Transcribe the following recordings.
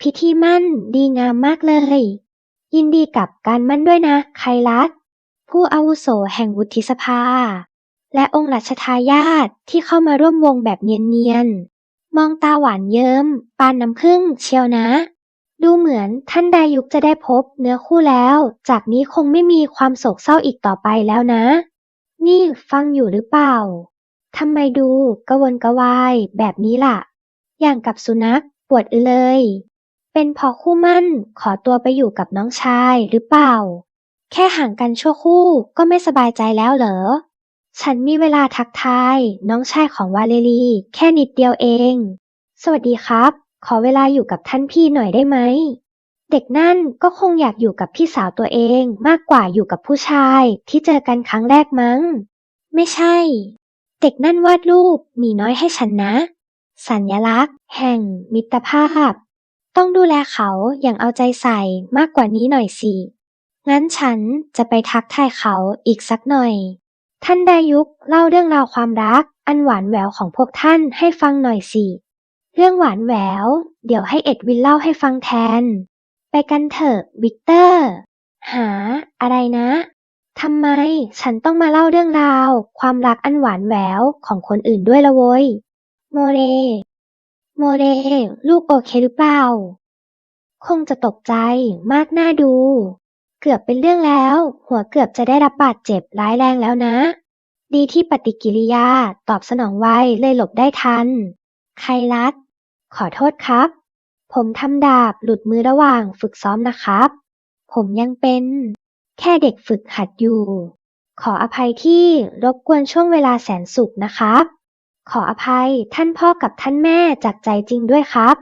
พิธีมั่นดีงามมากเลย ยินดีกับการมั่นด้วยนะ ไคลัส ผู้อาวุโสแห่งวุฒิสภา และองค์รัชทายาทที่เข้ามาร่วมวงแบบเนียนๆ มองตาหวานเยิ้ม ปานน้ำผึ้งเชียวนะ ดูเหมือนท่านดายุกจะได้พบเนื้อคู่แล้ว จากนี้คงไม่มีความโศกเศร้าอีกต่อไปแล้วนะ นี่ฟังอยู่หรือเปล่าทำไมดูกระวนกระวายแบบนี้ล่ะ อย่างกับสุนัขปวดเลย เป็นเพอคู่มั่นขอตัวไปอยู่กับน้องชายหรือเปล่า แค่ห่างกันชั่วคู่ก็ไม่สบายใจแล้วเหรอ ฉันมีเวลาทักทาย น้องชายของวาเลรีแค่นิดเดียวเอง สวัสดีครับ ขอเวลาอยู่กับท่านพี่หน่อยได้ไหม เด็กนั่นก็คงอยากอยู่กับพี่สาวตัวเองมากกว่าอยู่กับผู้ชายที่เจอกันครั้งแรกมั้ง ไม่ใช่ เด็กนั่นวาดรูปมีน้อยให้ฉันนะ สัญลักษณ์ แห่งมิตรภาพ ต้องดูแลเขาอย่างเอาใจใส่มากกว่านี้หน่อยสิ งั้นฉันจะไปทักทายเขาอีกสักหน่อย ท่านดายุกเล่าเรื่องราวความรักอันหวานแหววของพวกท่านให้ฟังหน่อยสิ เรื่องหวานแหวว เดี๋ยวให้เอ็ดวินเล่าให้ฟังแทน ไปกันเถอะวิกเตอร์ หา อะไรนะทำไมฉันต้องมาเล่าเรื่องราว ความรักอันหวานแหววของคนอื่นด้วยละโวย โมเร โมเรลูกโอเคหรือเปล่า คงจะตกใจมากน่าดู เกือบเป็นเรื่องแล้ว หัวเกือบจะได้รับบาดเจ็บร้ายแรงแล้วนะ ดีที่ปฏิกิริยาตอบสนองไวเลยหลบได้ทันไคลัสขอโทษครับ ผมทำดาบหลุดมือระหว่างฝึกซ้อมนะครับ ผมยังเป็น แค่เด็กฝึกหัดอยู่ ขออภัยที่รบกวนช่วงเวลาแสนสุขนะครับ ขออภัยท่านพ่อกับท่านแม่จากใจจริงด้วยครับ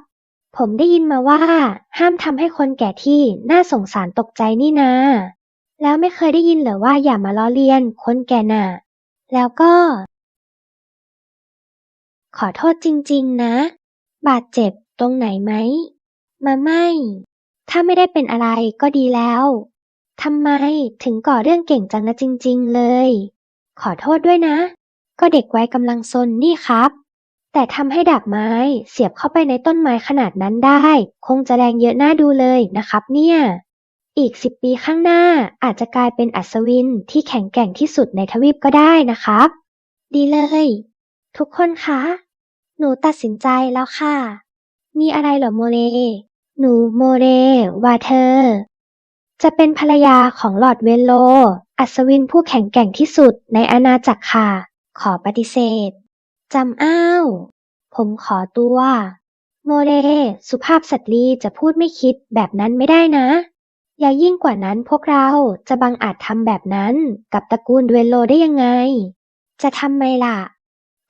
ผมได้ยินมาว่า ห้ามทำให้คนแก่ที่น่าสงสารตกใจนี่นา แล้วไม่เคยได้ยินเหรอว่าอย่ามาล้อเลียนคนแก่น่ะ แล้วก็ ขอโทษจริง ๆ นะ บาดเจ็บตรงไหนไหม มาไม่ ถ้าไม่ได้เป็นอะไรก็ดีแล้วทำไมถึงก่อเรื่องเก่งจังนะจริง ๆ เลย ขอโทษด้วยนะ ก็เด็กไว้กำลังซนนี่ครับ แต่ทำให้ดาบไม้เสียบเข้าไปในต้นไม้ขนาดนั้นได้ คงจะแรงเยอะน่าดูเลยนะครับ เนี่ย อีกสิบปีข้างหน้าอาจจะกลายเป็นอัศวินที่แข็งแกร่งที่สุดในทวีปก็ได้นะครับ ดีเลย ทุกคนคะ หนูตัดสินใจแล้วค่ะ มีอะไรเหรอโมเรหนูโมเรว่าเธอ จะเป็นภรรยาของหลอดเวนโล อัศวินผู้แข็งแกร่งที่สุดในอาณาจักรค่ะ ขอปฏิเสธ จำอ้าว ผมขอตัว โมเรสุภาพสตรีจะพูดไม่คิดแบบนั้นไม่ได้นะ อย่ายิ่งกว่านั้นพวกเราจะบังอาจทำแบบนั้นกับตระกูลเวนโลได้ยังไง จะทำไมล่ะ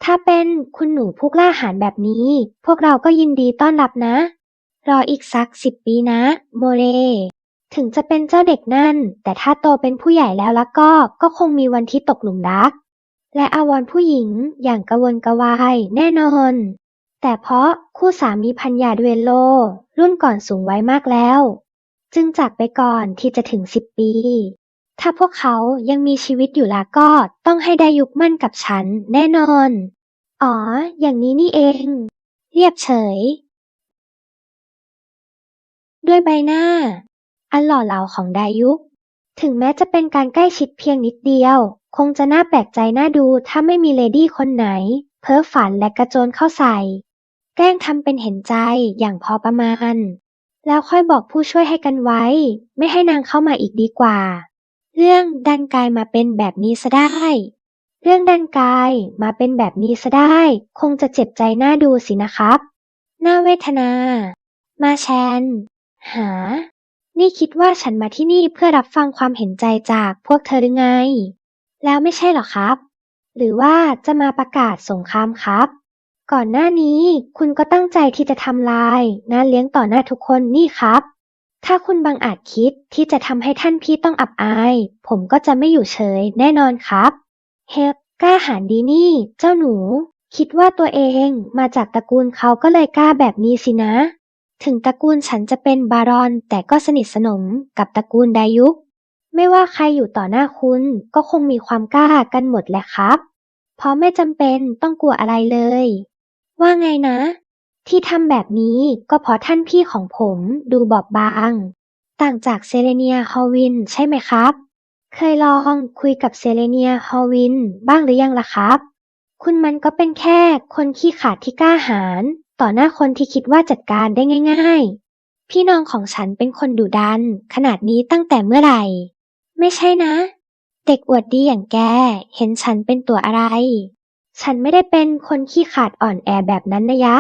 ถ้าเป็นคุณหนูผู้กล้าหาญแบบนี้ พวกเราก็ยินดีต้อนรับนะ รออีกสักสิบปีนะ โมเรถึงจะเป็นเจ้าเด็กนั่น แต่ถ้าโตเป็นผู้ใหญ่แล้วล้วก็ ก็คงมีวันที่ตกหลุมรัก และอาวรณ์ผู้หญิงอย่างกระวนกระวายแน่นอน แต่เพราะคู่สามีพัญญาเดเวนโล รุ่นก่อนสูงไว้มากแล้ว จึงจากไปก่อนที่จะถึงสิบปี ถ้าพวกเขายังมีชีวิตอยู่ล้วก็ต้องให้ได้ยุคมั่นกับฉันแน่นอน อ๋อ อย่างนี้นี่เอง เรียบเฉย ด้วยใบหน้า อันหล่อเหลาของดายุกถึงแม้จะเป็นการใกล้ชิดเพียงนิดเดียว คงจะน่าแปลกใจน่าดูถ้าไม่มีเลดี้คนไหน เพ้อฝันและกระโจนเข้าใส่ แกล้งทำเป็นเห็นใจอย่างพอประมาณ แล้วค่อยบอกผู้ช่วยให้กันไว้ ไม่ให้นางเข้ามาอีกดีกว่า เรื่องดันกลายมาเป็นแบบนี้ซะได้ เรื่องดันกายมาเป็นแบบนี้ซะได้ คงจะเจ็บใจน่าดูสินะครับน่าเวทนา มาแชน หา นี่คิดว่าฉันมาที่นี่เพื่อรับฟังความเห็นใจจากพวกเธอหรือไง แล้วไม่ใช่หรอครับ หรือว่าจะมาประกาศสงครามครับ ก่อนหน้านี้คุณก็ตั้งใจที่จะทำลายงาเลี้ยงต่อหน้าทุกคนนี่ครับ ถ้าคุณบังอาจคิดที่จะทำให้ท่านพี่ต้องอับอาย ผมก็จะไม่อยู่เฉยแน่นอนครับ เฮปกล้าหาญดีนี่ เจ้าหนู คิดว่าตัวเองมาจากตระกูลเขาก็เลยกล้าแบบนี้สินะ ถึงตระกูลฉันจะเป็นบารอนแต่ก็สนิทสนมกับตระกูลไดยุก ไม่ว่าใครอยู่ต่อหน้าคุณก็คงมีความกล้ากันหมดแหละครับ เพราะไม่จำเป็นต้องกลัวอะไรเลย ว่าไงนะ ที่ทำแบบนี้ก็เพราะท่านพี่ของผมดูบอบบาง ต่างจากเซเลเนียฮอวินใช่ไหมครับ เคยลองคุยกับเซเลเนียฮอวินบ้างหรือยังล่ะครับ คุณมันก็เป็นแค่คนขี้ขาดที่กล้าหาญต่อหน้าคนที่คิดว่าจัดการได้ง่าย ๆ พี่น้องของฉันเป็นคนดุดัน ขนาดนี้ตั้งแต่เมื่อไหร่ ไม่ใช่นะ เด็กอวดดีอย่างแก เห็นฉันเป็นตัวอะไร ฉันไม่ได้เป็นคนขี้ขาดอ่อนแอแบบนั้นนะยะ